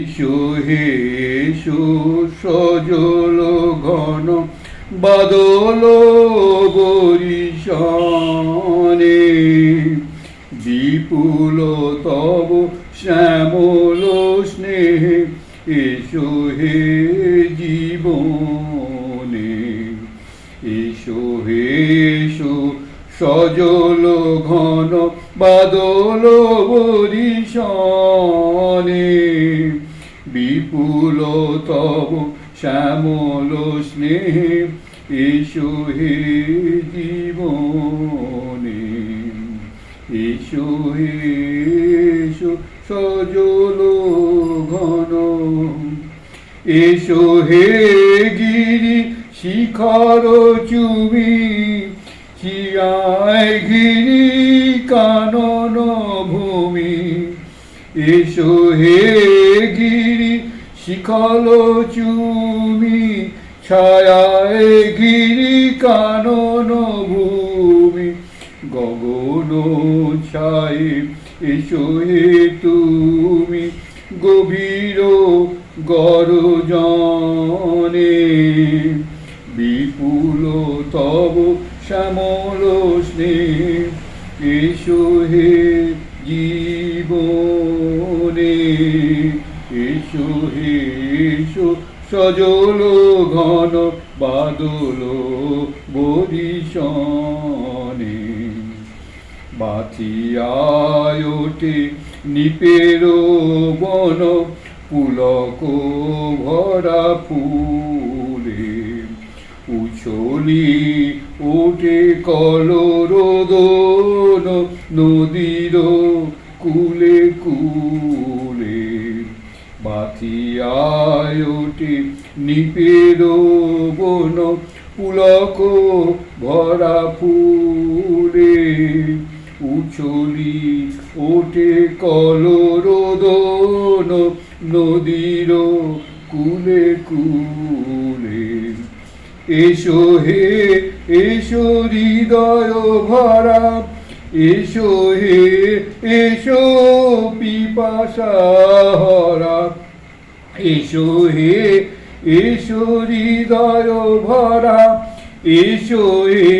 এসো হে এসো সজল, ঘন, বাদল, বরিশনে। বিপুল তব, শ্যামল স্নেহে এসো হে জীবনে। এসো হে এসো সজল, ঘন, বাদল, বরিশনে। বিপুল তব শ্যামল স্নেহে এসো হে জীবনে। এসো হে এসো, সজল ঘন। এসো হে গিরি শিখর চুমি চিয়ায় গিরি কানন ভূমি। এসো হে গিরি শিখল চুমি, ছায়ায় গিরি কানন ভূমি। গগন ছায় এসো তুমি, গভীর গরজনে। বিপুল তব শ্যামল স্নেহ, এসো হে জীবনে এসো হে এসো সজল ঘন বাদল বরিশনে বাথিয়ায় ওঠে নিপের বন, পুলক ভরা ফুলে। উছলি ওঠে কলরোদন নদীর কুলে কুলে। বাথিয়ায় ওঠে নিপের বন, পুলক ভরা ফুলে উছলি ওঠে কলরোদন নদীর কুলে কুলে। এসো হে, এসো হৃদয় ভরা, এসো হে, এসো পিপাসা হরা এসো হে এসো হৃদয় ভরা এসো হে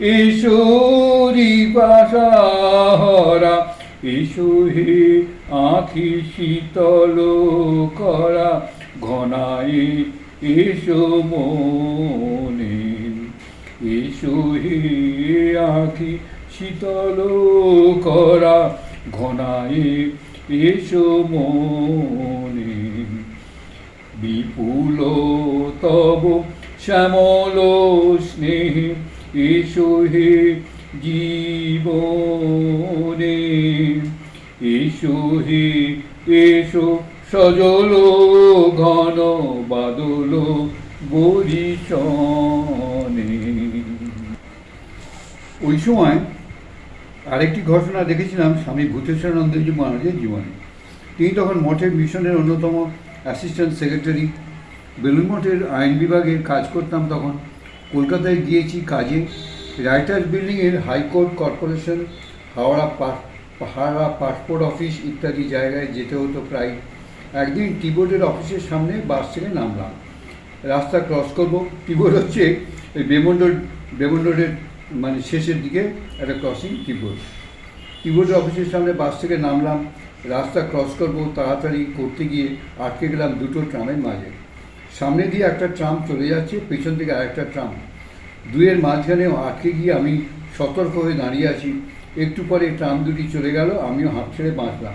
এসো হরা এসো হে আখি শীতল করা ঘনায় এসো মনে এসো হে আখি শীতল করা ঘনায় এসো মনে। বিপুল তব শ্যামল স্নেহ এসো হে জীবনে। এসো হে, এসো সজল ঘন বাদল বরিশনে ওই সময় আরেকটি ঘটনা দেখেছিলাম স্বামী ভূতেশ্বরানন্দজি মহারাজের জীবনে। তিনি তখন মঠের মিশনের অন্যতম অ্যাসিস্ট্যান্ট সেক্রেটারি বেলুন মঠের আইন বিভাগে কাজ করতাম তখন। কলকাতায় গিয়েছি কাজে। রাইটার বিল্ডিংয়ের high court corporation, Howrah Howrah passport office ইত্যাদি জায়গায় যেতে হতো প্রায়। একদিন টিবোর্ডের অফিসের সামনে বাস থেকে নামলাম। রাস্তা ক্রস করব। টিবোর্ড হচ্ছে এই বেমন রোড বেমন রোডের মানে শেষের দিকে একটা ক্রসিং টিবোর্ড টিবোর্ডের অফিসের সামনে বাস থেকে নামলাম। রাস্তা ক্রস করব, তাড়াতাড়ি করতে গিয়ে আটকে গেলাম দুটো ট্রামের মাঝে। সামনে দিয়ে একটা ট্রাম চলে যাচ্ছে, পেছন থেকে আরেকটা ট্রাম। দুয়ের মাঝখানেও আটকে গিয়ে আমি সতর্ক হয়ে দাঁড়িয়ে আছি। একটু পরে ট্রাম দুটি চলে গেল, আমিও হাত ছেড়ে বাঁচলাম।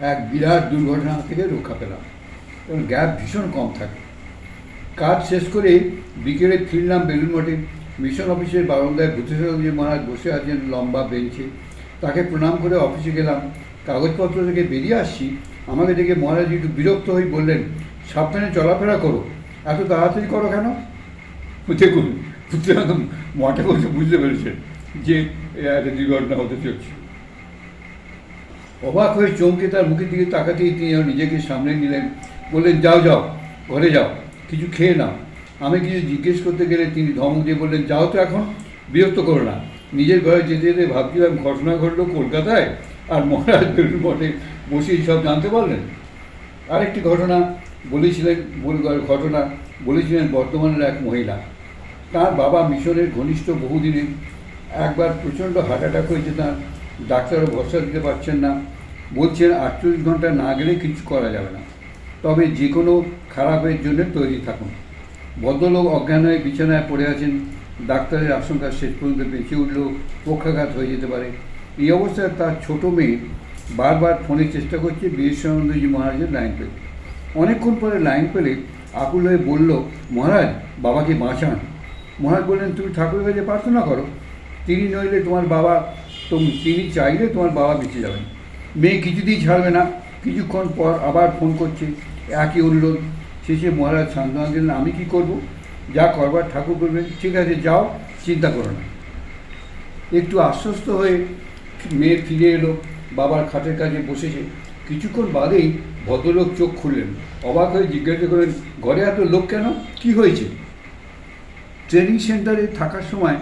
এক বিরাট দুর্ঘটনা থেকে রক্ষা পেলাম। এবং গ্যাপ ভীষণ কম থাকে। কাজ শেষ করে বিকেলে ফিরলাম বেলুন মঠে। মিশন অফিসের বারান্দায় ভূতেশ্বরজি মহারাজ বসে আছেন লম্বা বেঞ্চে। তাকে প্রণাম করে অফিসে গেলাম। কাগজপত্র থেকে বেরিয়ে আসছি, আমাকে দেখে মহারাজ একটু বিরক্ত হয়ে বললেন, সাবধানে চলাফেরা করো। এত তাড়াতাড়ি করো কেন? দেখুন মঠে বসে বুঝতে পেরেছেন যে একটা দুর্ঘটনা হতে চলছে। অবাক হয়ে চমকে তার মুখের দিকে তাকাতেই তিনি নিজেকে সামনে নিলেন, বললেন, যাও যাও, ঘরে যাও, কিছু খেয়ে নাও। আমি কিছু জিজ্ঞেস করতে গেলে তিনি ধমক দিয়ে বললেন, যাও তো এখন, বিরক্ত করো না। নিজের ঘরে যেতে যেতে ভাবছিলাম ঘটনা ঘটলো কলকাতায় মহারাজ মঠে বসেই সব জানতে পারলেন? আরেকটি ঘটনা বলেছিলেন ঘটনা বলেছিলেন বর্তমানের এক মহিলা। তার বাবা মিশনের ঘনিষ্ঠ বহুদিনে একবার প্রচণ্ড হার্ট অ্যাটাক হয়েছে, তার ডাক্তারও ভরসা দিতে পারছেন না। বলছেন, আটচল্লিশ ঘণ্টা না গেলে কিছু করা যাবে না। তবে যে কোনো খারাপের জন্য তৈরি থাকুন। ভদ্রলোক অজ্ঞান হয়ে বিছানায় পড়ে আছেন। ডাক্তারের আশঙ্কা শেষ পর্যন্ত বেঁচে উঠলেও পক্ষাঘাত হয়ে যেতে পারে। এই অবস্থায় তার ছোট মেয়ে বারবার ফোনে চেষ্টা করছে বীরেশ্বরানন্দজি মহারাজের লাইন পেতে। অনেকক্ষণ পরে লাইন পেলে আকুল হয়ে বলল, মহারাজ, বাবাকে বাঁচান। মহারাজ বললেন, তুমি ঠাকুরের কাছে প্রার্থনা করো। তিনি নইলে তোমার বাবা তো তিনি চাইলে তোমার বাবা বেঁচে যাবেন। মেয়ে কিছুতেই ছাড়বে না। কিছুক্ষণ পর আবার ফোন করছে। একই অনুরোধ। শেষে মহারাজ সান্ত্বনা দিলেন, আমি কি করব? যা করবার ঠাকুর করবেন ঠিক আছে, যাও, চিন্তা করো না। একটু আশ্বস্ত হয়ে মেয়ে ফিরে এলো, বাবার খাটের কাছে বসেছে। কিছুক্ষণ বাদেই ভদ্রলোক চোখ খুললেন। অবাক হয়ে জিজ্ঞাসা করলেন, ঘরে এত লোক কেন? কি হয়েছে? ট্রেনিং সেন্টারে থাকার সময়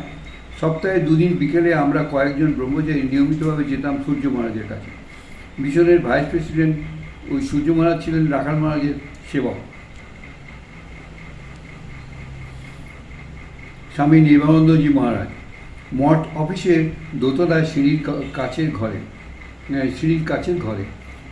সপ্তাহে দুদিন বিকেলে আমরা কয়েকজন ব্রহ্মচারী নিয়মিতভাবে যেতাম সূর্য মহারাজের কাছে। মিশনের ভাইস প্রেসিডেন্ট ওই সূর্য মহারাজ ছিলেন রাখাল মহারাজের সেবক। স্বামী নির্মলানন্দজি মহারাজ। মঠ অফিসের দোতলায় সিঁড়ির কাছের ঘরে সিঁড়ির কাছের ঘরে।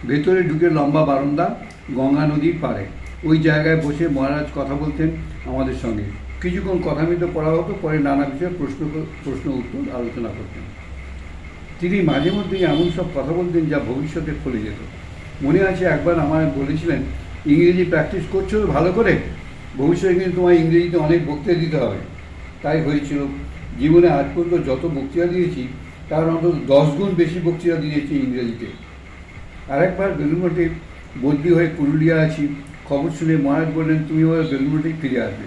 ভেতরে ঢুকে লম্বা বারান্দা গঙ্গা নদীর পাড়ে। ওই জায়গায় বসে মহারাজ কথা বলতেন আমাদের সঙ্গে। কিছুক্ষণ কথা মিতে পড়া হতো পরে নানা বিষয়ে প্রশ্ন প্রশ্ন উত্তর আলোচনা করতেন। তিনি মাঝে মধ্যেই এমন সব কথা বলতেন যা ভবিষ্যতে ফলে যেত। মনে আছে একবার আমায় বলেছিলেন, ইংরেজি প্র্যাকটিস করছ ভালো করে? ভবিষ্যতে কিন্তু তোমার ইংরেজিতে অনেক বক্তৃতা দিতে হবে। তাই হয়েছিল জীবনে আজ পর্যন্ত যত বক্তৃতা দিয়েছি, তার অন্তত দশ গুণ বেশি বক্তৃতা দিয়েছি ইংরেজিতে। আরেকবার বেলুমঠে বদলি হয়ে পুরুলিয়া আছি, খবর শুনে মহারাজ বললেন, তুমি এবার বেলুমঠেই ফিরে আসবে।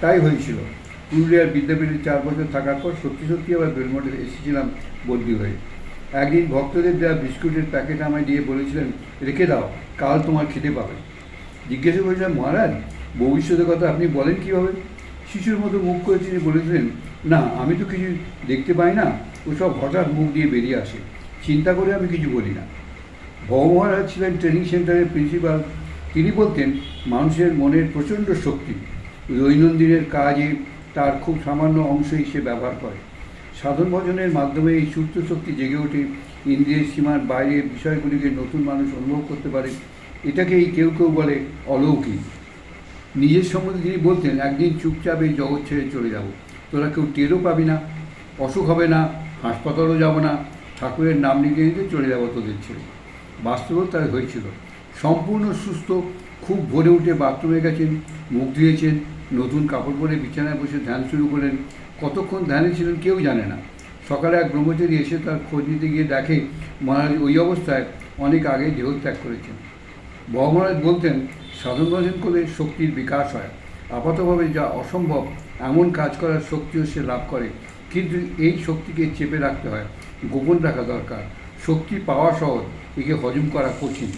তাই হয়েছিল। পুরুলিয়ার বিদ্যাপীঠে চার বছর থাকার পর সত্যি সত্যি আবার বেলুমঠে এসেছিলাম বদলি হয়ে। একদিন ভক্তদের দেওয়া বিস্কুটের প্যাকেট আমায় দিয়ে বলেছিলেন, রেখে দাও, কাল তোমার খেতে পাবে। জিজ্ঞাসা করেছিলাম, মহারাজ, ভবিষ্যতের কথা আপনি বলেন কীভাবে? শিশুর মতো মুখ করে তিনি বলেছিলেন না, আমি তো কিছু দেখতে পাই না। ওসব হঠাৎ মুখ দিয়ে বেরিয়ে আসে। চিন্তা করে আমি কিছু বলি না। ভব মহারাজ ছিলেন ট্রেনিং সেন্টারের প্রিন্সিপাল তিনি বলতেন, মানুষের মনের প্রচণ্ড শক্তি, দৈনন্দিনের কাজে তার খুব সামান্য অংশই সে ব্যবহার করে। সাধন ভজনের মাধ্যমে এই সুপ্ত শক্তি জেগে ওঠে, ইন্দ্রিয়ের সীমার বাইরের বিষয়গুলিকে নতুন মানুষ অনুভব করতে পারে। এটাকেই কেউ কেউ বলে অলৌকিক। নিজের সম্বন্ধে তিনি বলতেন, একদিন চুপচাপ এই জগৎ ছেড়ে চলে যাব। তোরা কেউ টেরও পাবি না, অসুখ হবে না, হাসপাতালও যাব না, ঠাকুরের নাম লিখে নিতে চলে যাব তোদের ছেড়ে। বাস্তবেও তাই হয়েছিল। সম্পূর্ণ সুস্থ, খুব ভোরে উঠে বাথরুমে গেছেন, মুখ ধুয়েছেন, নতুন কাপড় পরে বিছানায় বসে ধ্যান শুরু করলেন। কতক্ষণ ধ্যানে ছিলেন কেউ জানে না। সকালে এক ব্রহ্মচারী এসে তার খোঁজ নিতে গিয়ে দেখে, মহারাজ ওই অবস্থায় অনেক আগে দেহত্যাগ করেছেন। মহারাজ বলতেন সাধন ভজন করলে শক্তির বিকাশ হয়। আপাতভাবে যা অসম্ভব, এমন কাজ করার শক্তিও সে লাভ করে। কিন্তু এই শক্তিকে চেপে রাখতে হয়, গোপন রাখা দরকার। শক্তি পাওয়া সহজ, একে হজম করা কঠিন।